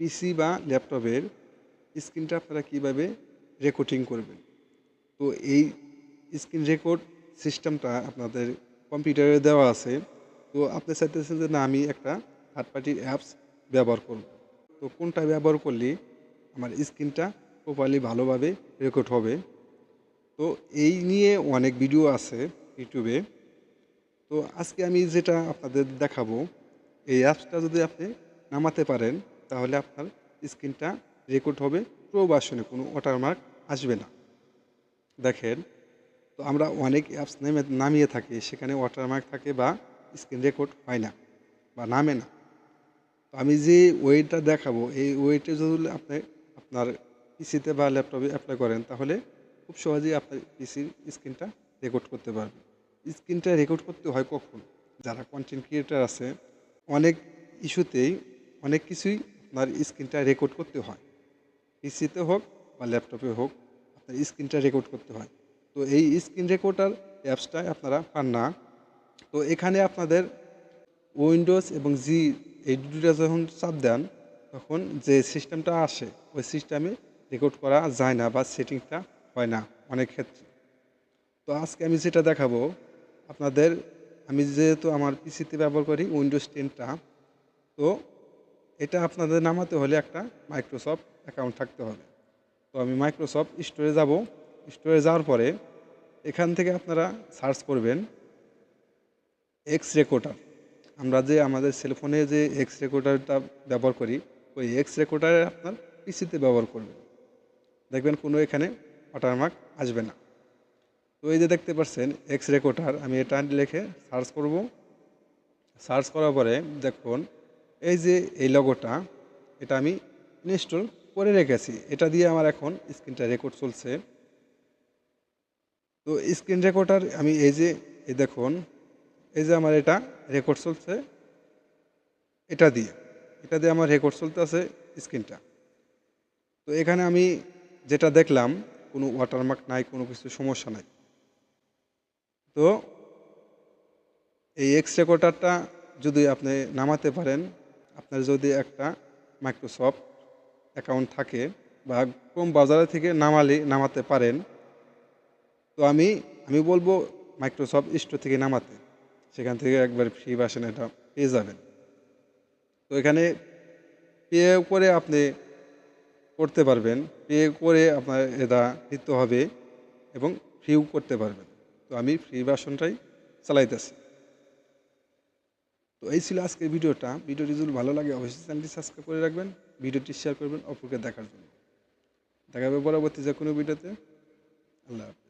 পিসি বা ল্যাপটপের স্ক্রিনটা আপনারা কীভাবে রেকর্ডিং করবেন? তো এই স্ক্রিন রেকর্ড সিস্টেমটা আপনাদের কম্পিউটারে দেওয়া আছে। তো আপনি চাইতেছেন যে না, আমি একটা থার্ড পার্টি অ্যাপস ব্যবহার করব। তো কোনটা ব্যবহার করলে আমার স্ক্রিনটা প্রপারলি ভালোভাবে রেকর্ড হবে? তো এই নিয়ে অনেক ভিডিও আছে ইউটিউবে তো আজকে আমি যেটা আপনাদের দেখাবো, এই অ্যাপসটা যদি আপনি নামাতে পারেন তাহলে আপনার স্ক্রিনটা রেকর্ড হবে প্রো ভার্সনে কোনো ওয়াটারমার্ক আসবে না। দেখেন, তো আমরা অনেক অ্যাপস নেমে, নামিয়ে থাকি, সেখানে ওয়াটারমার্ক থাকে বা স্ক্রিন রেকর্ড হয় না বা নামে না। তো আমি যে ওয়েটা দেখাবো, এই ওয়েটে যদি আপনি, আপনার পিসিতে বা ল্যাপটপে অ্যাপ্লাই করেন, তাহলে খুব সহজেই আপনার পিসির স্ক্রিনটা রেকর্ড করতে পারবে স্ক্রিনটা রেকর্ড করতে হয় কখন? যারা কন্টেন্ট ক্রিয়েটার আছে, অনেক ইস্যুতেই অনেক কিছুই আপনার স্ক্রিনটা রেকর্ড করতে হয়। পিসিতে হোক বা ল্যাপটপে হোক, আপনার স্ক্রিনটা রেকর্ড করতে হয়। তো এই স্ক্রিন রেকর্ডার অ্যাপসটা আপনারা পান না। তো এখানে আপনাদের উইন্ডোজ এবং জি এই দুটোটা যখন চাপ দেন, তখন যে সিস্টেমটা আসে, ওই সিস্টেমে রেকর্ড করা যায় না বা সেটিংটা হয় না অনেক ক্ষেত্রে। তো আজকে আমি যেটা দেখাবো, আপনাদের, আমি যেহেতু আমার পিসিতে ব্যবহার করি উইন্ডোজ টেনটা তো এটা আপনাদের নামাতে হলে একটা মাইক্রোসফট অ্যাকাউন্ট থাকতে হবে। তো আমি মাইক্রোসফট স্টোরে যাব। স্টোরে যাওয়ার পরে এখান থেকে আপনারা সার্চ করবেন এক্স রেকর্ডার আমরা যে আমাদের সেলফোনে যে এক্স রেকর্ডারটা ব্যবহার করি, ওই এক্স রেকর্ডারে আপনার পিসিতে ব্যবহার করবেন। দেখবেন কোনো এখানে ওয়াটারমার্ক আসবে না। তো এই যে দেখতে পাচ্ছেন এক্স রেকর্ডার আমি এটা লিখে সার্চ করব। সার্চ করার পরে দেখুন এই যে এই লগোটা এটা আমি ইনস্টল করে রেখেছি। এটা দিয়ে আমার এখন স্ক্রিনটা রেকর্ড চলছে। তো স্ক্রিন রেকর্ডার আমি এই যে, এই দেখুন, এই যে আমার এটা রেকর্ড চলছে। এটা দিয়ে এটা দিয়ে আমার রেকর্ড চলতে আছে স্ক্রিনটা তো এখানে আমি যেটা দেখলাম, কোনো ওয়াটারমার্ক নাই, কোনো কিছু সমস্যা নাই। তো এই এক্স রেকর্ডারটা যদি আপনি নামাতে পারেন আপনার যদি একটা মাইক্রোসফট অ্যাকাউন্ট থাকে বা ক্রোম বাজারে থেকে নামালে, নামাতে পারেন, তো আমি আমি বলব মাইক্রোসফট স্টোর থেকে নামাতে। সেখান থেকে একবার ফ্রি ভার্সন এটা পেয়ে যাবেন। তো এখানে পে করে আপনি করতে পারবেন। পে করে আপনার এটা নিতে হবে এবং ফ্রিও করতে পারবেন। তো আমি ফ্রি ভার্সনটাই চালাইতেছি। তো এই ছিল আজকের ভিডিওটা। ভিডিওটি যদি ভালো লাগে, অবশ্যই চ্যানেলটি সাবস্ক্রাইব করে রাখবেন, ভিডিওটি শেয়ার করবেন, অপরকে দেখার জন্য। দেখা হবে পরবর্তী যে কোনো ভিডিওতে। আল্লাহ হাফিজ।